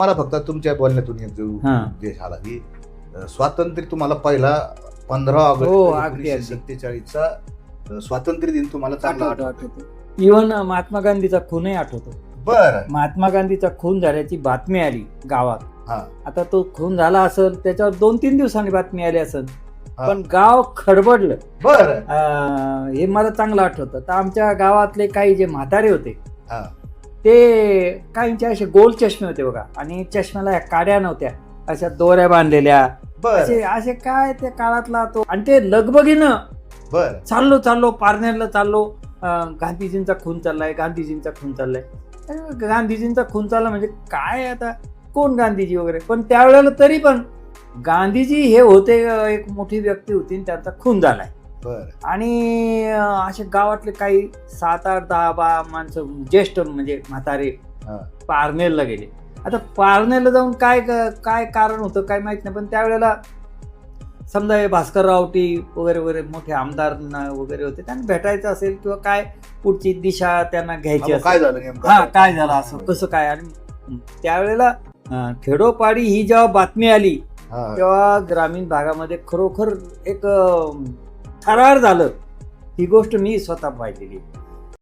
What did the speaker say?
मला फक्त तुमच्या बोलण्यातून एक जो हा. उद्देश आला की अं, स्वातंत्र्य तुम्हाला पहिला पंधरा हो, ऑगस्ट अगदी, अगदी. सत्तेचाळीसचा स्वातंत्र्य दिन तुम्हाला चांगला आठवतो आठवतो. आठवतो. इव्हन महात्मा गांधीचा खूनही आठवतो. बर. महात्मा गांधीचा खून झाल्याची बातमी आली गावात. हा. आता तो खून झाला असेल त्याच्यावर दोन तीन दिवसांनी बातमी आली असेल. हा. पण गाव खडबडलं. बर. अं, हे मला चांगलं आठवतं. तर आमच्या गावातले काही जे म्हातारे होते हा. ते काहींचे असे गोल चष्मे होते बघा. आणि चष्म्याला काड्या नव्हत्या. अशा दोऱ्या बांधलेल्या. असे असे काय त्या काळातला तो. आणि ते लगबगीनं बर. चाललो चाललो पारनेरला चाललो. गांधीजींचा खून चाललाय गांधीजींचा खून चाललाय. गांधीजींचा खून चालला म्हणजे काय आता? कोण गांधीजी वगैरे? पण त्यावेळेला तरी पण गांधीजी हे होते एक मोठी व्यक्ती होती आणि त्यांचा खून झालाय. बर. आणि असे गावातले काही सात आठ दहा बा माणसं ज्येष्ठ म्हणजे म्हातारे. पारनेरला गेले. आता पारनेरला जाऊन काय काय कारण होतं काय माहीत नाही पण त्यावेळेला समजा हे भास्कर रावटी वगैरे वगैरे मोठे आमदार वगैरे होते त्यांना भेटायचं असेल किंवा काय पुढची दिशा त्यांना घ्यायची काय असेल. झालं हा काय झालं असं कसं काय? आणि त्यावेळेला खेडोपाडी ही जेव्हा बातमी आली. तेव्हा ग्रामीण भागामध्ये खरोखर एक थरार झालं ही गोष्ट मी स्वतः पाहिलेली आहे.